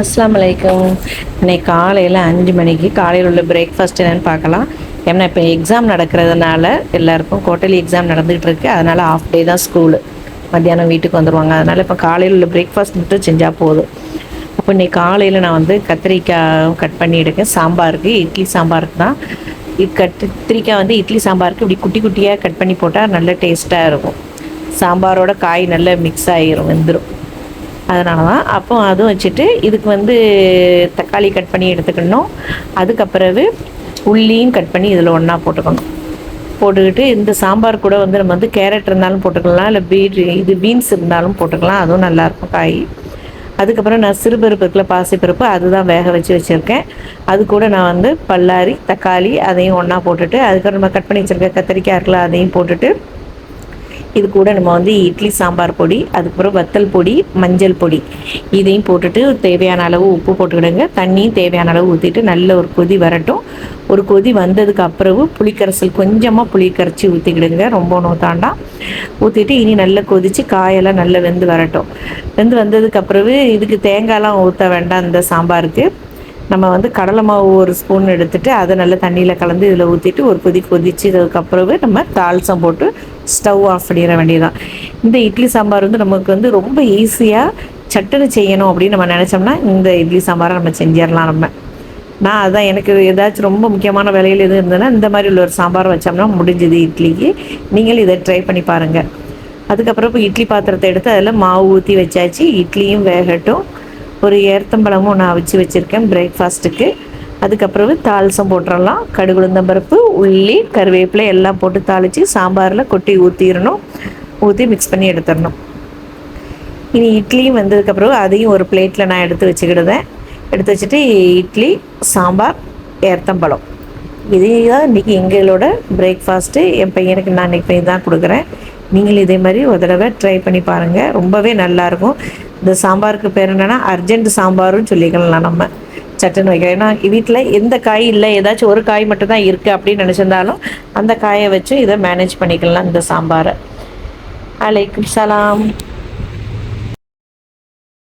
அஸ்லாம் வலைக்கம் இன்னைக்கு காலையில் அஞ்சு மணிக்கு காலையில் உள்ள பிரேக்ஃபாஸ்ட் என்னென்னு பார்க்கலாம். ஏன்னா இப்போ எக்ஸாம் நடக்கிறதுனால எல்லாருக்கும் குவார்ட்டர்லி எக்ஸாம் நடந்துகிட்டு இருக்கு. அதனால் ஆஃப் டே தான் ஸ்கூலு மத்தியானம் வீட்டுக்கு வந்துடுவாங்க அதனால் இப்போ காலையில் உள்ள பிரேக்ஃபாஸ்ட் மட்டும் செஞ்சால் போதும். அப்போ இன்னைக்கு காலையில் நான் வந்து கத்திரிக்காய் கட் பண்ணி எடுக்கேன் சாம்பாருக்கு இட்லி சாம்பாருக்கு தான். இது கத்திரிக்காய் வந்து இட்லி சாம்பாருக்கு இப்படி குட்டி குட்டியாக கட் பண்ணி போட்டால் நல்ல டேஸ்ட்டாக இருக்கும். சாம்பாரோட காய் நல்லா மிக்ஸ் ஆகிரும் வெந்துடும் அதனால தான் அப்போ அதுவும் வச்சுட்டு இதுக்கு வந்து தக்காளி கட் பண்ணி எடுத்துக்கணும். அதுக்கப்புறவு உள்ளியும் கட் பண்ணி இதில் ஒன்றா போட்டுக்கணும். போட்டுக்கிட்டு இந்த சாம்பார் கூட வந்து நம்ம வந்து கேரட் இருந்தாலும் போட்டுக்கலாம் இல்லை பீட் இது பீன்ஸ் இருந்தாலும் போட்டுக்கலாம் அதுவும் நல்லாயிருக்கும் காய். அதுக்கப்புறம் நான் சிறுபருப்பு இருக்குல்ல பாசிப்பருப்பு அதுதான் வேக வச்சு வச்சுருக்கேன். அது கூட நான் வந்து பல்லாரி தக்காளி அதையும் ஒன்றா போட்டுட்டு அதுக்கப்புறம் நம்ம கட் பண்ணி வச்சுருக்க கத்திரிக்காய் இருக்குல்ல அதையும் போட்டுட்டு இது கூட நம்ம வந்து இட்லி சாம்பார் பொடி அதுக்கப்புறம் வத்தல் பொடி மஞ்சள் பொடி. இதையும் போட்டுட்டு தேவையான அளவு உப்பு போட்டுக்கிடுங்க. தண்ணியும் தேவையான அளவு ஊற்றிட்டு நல்ல ஒரு கொதி வரட்டும். ஒரு கொதி வந்ததுக்கு அப்புறவு புளிக்கரைசல் கொஞ்சமாக புளி கரைச்சி ஊற்றிக்கிடுங்க ரொம்ப நோத்தாண்டா. ஊற்றிட்டு இனி நல்லா கொதித்து காயெல்லாம் நல்லா வெந்து வரட்டும். வெந்து வந்ததுக்கு அப்புறவு இதுக்கு தேங்காயெலாம் ஊற்ற வேண்டாம் இந்த சாம்பாருக்கு. நம்ம வந்து கடலை மாவு ஒரு ஸ்பூன் எடுத்துட்டு அதை நல்லா தண்ணியில் கலந்து இதில் ஊற்றிட்டு ஒரு கொதி கொதிச்சதுக்கப்புறவே நம்ம தால்சம் போட்டு ஸ்டவ் ஆஃப் பண்ணிட வேண்டியதான் இந்த இட்லி சாம்பார் வந்து நமக்கு வந்து ரொம்ப ஈஸியாக சட்டுன்னு செய்யணும் அப்படின்னு நம்ம நினச்சோம்னா இந்த இட்லி சாம்பாரை நம்ம செஞ்சிடலாம் நம்ம. நான் அதான் எனக்கு ஏதாச்சும் ரொம்ப முக்கியமான வேலையில் எதுவும் இருந்ததுன்னா இந்த மாதிரி உள்ள ஒரு சாம்பார் வச்சோம்னா முடிஞ்சுது இட்லிக்கு. நீங்களும் இதை ட்ரை பண்ணி பாருங்கள் அதுக்கப்புறம் இப்போ இட்லி பாத்திரத்தை எடுத்து அதில் மாவு ஊற்றி வச்சாச்சு. இட்லியும் வேகட்டும். ஒரு ஏர்த்தம்பழமும் நான் அவிச்சு வச்சுருக்கேன் பிரேக்ஃபாஸ்ட்டுக்கு அதுக்கப்புறம் தாளிசம் போட்டுடலாம் கடுகுளுந்தம்பருப்பு உள்ளி கருவேப்பிலை எல்லாம் போட்டு தாளித்து சாம்பாரில் கொட்டி ஊற்றிடணும் ஊற்றி மிக்ஸ் பண்ணி எடுத்துடணும் இனி இட்லியும் வந்ததுக்கப்புறம் அதையும் ஒரு பிளேட்டில் நான் எடுத்து வச்சுக்கிடுதேன் எடுத்து வச்சுட்டு இட்லி சாம்பார் ஏர்த்தம்பழம் இதே தான் இன்றைக்கி எங்களோட பிரேக்ஃபாஸ்ட்டு என் பையனுக்கு நான் இன்றைக்கி தான் கொடுக்குறேன். நீங்களும் இதே மாதிரி ஒரு தடவை ட்ரை பண்ணி பாருங்கள் ரொம்பவே நல்லாயிருக்கும் இந்த சாம்பாருக்கு பேர் என்னென்னா அர்ஜென்ட் சாம்பாரும் சொல்லிக்கலாம் நம்ம. சட்டுன்னு வைக்கிறேன். ஏன்னா வீட்டில் எந்த காய் இல்லை ஏதாச்சும் ஒரு காய் மட்டும் தான் இருக்குது அப்படின்னு நினச்சிருந்தாலும் அந்த காயை வச்சு இதை மேனேஜ் பண்ணிக்கலாம் இந்த சாம்பாரை. அலைக்கும் சலாம்.